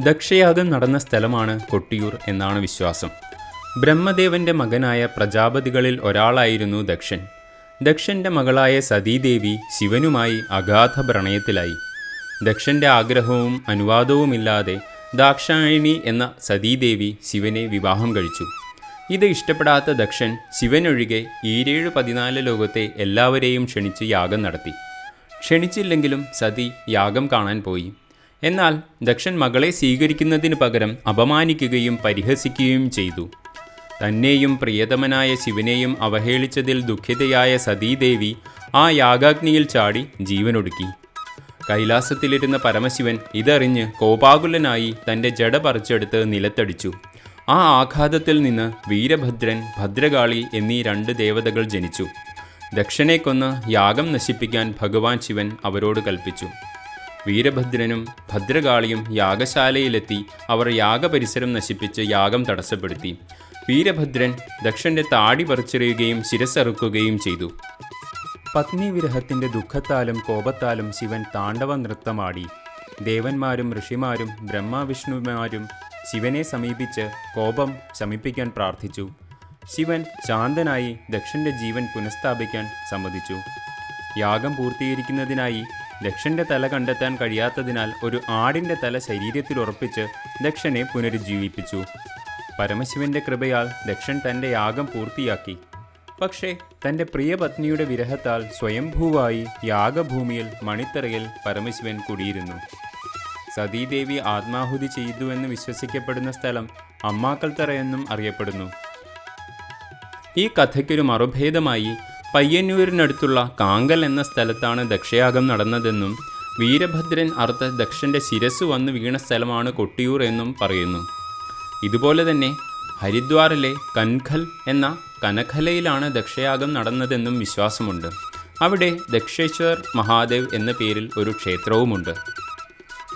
ദക്ഷയാഗം നടന്ന സ്ഥലമാണ് കൊട്ടിയൂർ എന്നാണ് വിശ്വാസം. ബ്രഹ്മദേവന്റെ മകനായ പ്രജാപതികളിൽ ഒരാളായിരുന്നു ദക്ഷൻ. ദക്ഷന്റെ മകളായ സതീദേവി ശിവനുമായി അഗാധ പ്രണയത്തിലായി ദക്ഷന്റെ ആഗ്രഹവും അനുവാദവുമില്ലാതെ ദാക്ഷായണി എന്ന സതീദേവി ശിവനെ വിവാഹം കഴിച്ചു. ഇത് ഇഷ്ടപ്പെടാത്ത ദക്ഷൻ ശിവനൊഴികെ ഈരേഴ് പതിനാല് ലോകത്തെ എല്ലാവരെയും ക്ഷണിച്ച് യാഗം നടത്തി. ക്ഷണിച്ചില്ലെങ്കിലും സതി യാഗം കാണാൻ പോയി. എന്നാൽ ദക്ഷൻ മകളെ സ്വീകരിക്കുന്നതിന് പകരം അപമാനിക്കുകയും പരിഹസിക്കുകയും ചെയ്തു. തന്നെയും പ്രിയതമനായ ശിവനെയും അവഹേളിച്ചതിൽ ദുഃഖിതയായ സതീദേവി ആ യാഗാഗ്നിയിൽ ചാടി ജീവനൊടുക്കി. കൈലാസത്തിലിരുന്ന പരമശിവൻ ഇതറിഞ്ഞ് കോപാകുലനായി തന്റെ ജട പറിച്ചെടുത്ത് നിലത്തടിച്ചു. ആ ആഘാതത്തിൽ നിന്ന് വീരഭദ്രൻ ഭദ്രകാളി എന്നീ രണ്ട് ദേവതകൾ ജനിച്ചു. ദക്ഷനെ കൊന്ന് യാഗം നശിപ്പിക്കാൻ ഭഗവാൻ ശിവൻ അവരോട് കൽപ്പിച്ചു. വീരഭദ്രനും ഭദ്രകാളിയും യാഗശാലയിലെത്തി അവർ യാഗപരിസരം നശിപ്പിച്ച് യാഗം തടസ്സപ്പെടുത്തി. വീരഭദ്രൻ ദക്ഷന്റെ താടി പറിച്ചെറിയുകയും ശിരസറുക്കുകയും ചെയ്തു. പത്നി വിരഹത്തിന്റെ ദുഃഖത്താലും കോപത്താലും ശിവൻ താണ്ഡവ നൃത്തമാടി. ദേവന്മാരും ഋഷിമാരും ബ്രഹ്മവിഷ്ണുമാരും ശിവനെ സമീപിച്ച് കോപം ശമിപ്പിക്കാൻ പ്രാർത്ഥിച്ചു. ശിവൻ ശാന്തനായി ദക്ഷന്റെ ജീവൻ പുനഃസ്ഥാപിക്കാൻ സമ്മതിച്ചു. യാഗം പൂർത്തീകരിക്കുന്നതിനായി ദക്ഷന്റെ തല കണ്ടെത്താൻ കഴിയാത്തതിനാൽ ഒരു ആടിന്റെ തല ശരീരത്തിൽ ഉറപ്പിച്ച് ദക്ഷനെ പുനരുജ്ജീവിപ്പിച്ചു. പരമശിവന്റെ കൃപയാൽ ദക്ഷൻ തന്റെ യാഗം പൂർത്തിയാക്കി. പക്ഷേ തന്റെ പ്രിയപത്നിയുടെ വിരഹത്താൽ സ്വയംഭൂവായി യാഗഭൂമിയിൽ മണിത്തറയിൽ പരമശിവൻ കുടിയിരുന്നു. സതീദേവി ആത്മാഹുതി ചെയ്തുവെന്ന് വിശ്വസിക്കപ്പെടുന്ന സ്ഥലം അമ്മാക്കൽത്തറയെന്നും അറിയപ്പെടുന്നു. ഈ കഥയ്ക്കൊരു മറുഭേദമായി പയ്യന്നൂരിനടുത്തുള്ള കാങ്കൽ എന്ന സ്ഥലത്താണ് ദക്ഷയാഗം നടന്നതെന്നും വീരഭദ്രൻ അർത്ഥ ദക്ഷന്റെ ശിരസ് വന്ന് വീണ സ്ഥലമാണ് കൊട്ടിയൂർ എന്നും പറയുന്നു. ഇതുപോലെ തന്നെ ഹരിദ്വാറിലെ കൻഖൽ എന്ന കനഖലയിലാണ് ദക്ഷയാഗം നടന്നതെന്നും വിശ്വാസമുണ്ട്. അവിടെ ദക്ഷേശ്വർ മഹാദേവ് എന്ന പേരിൽ ഒരു ക്ഷേത്രവുമുണ്ട്.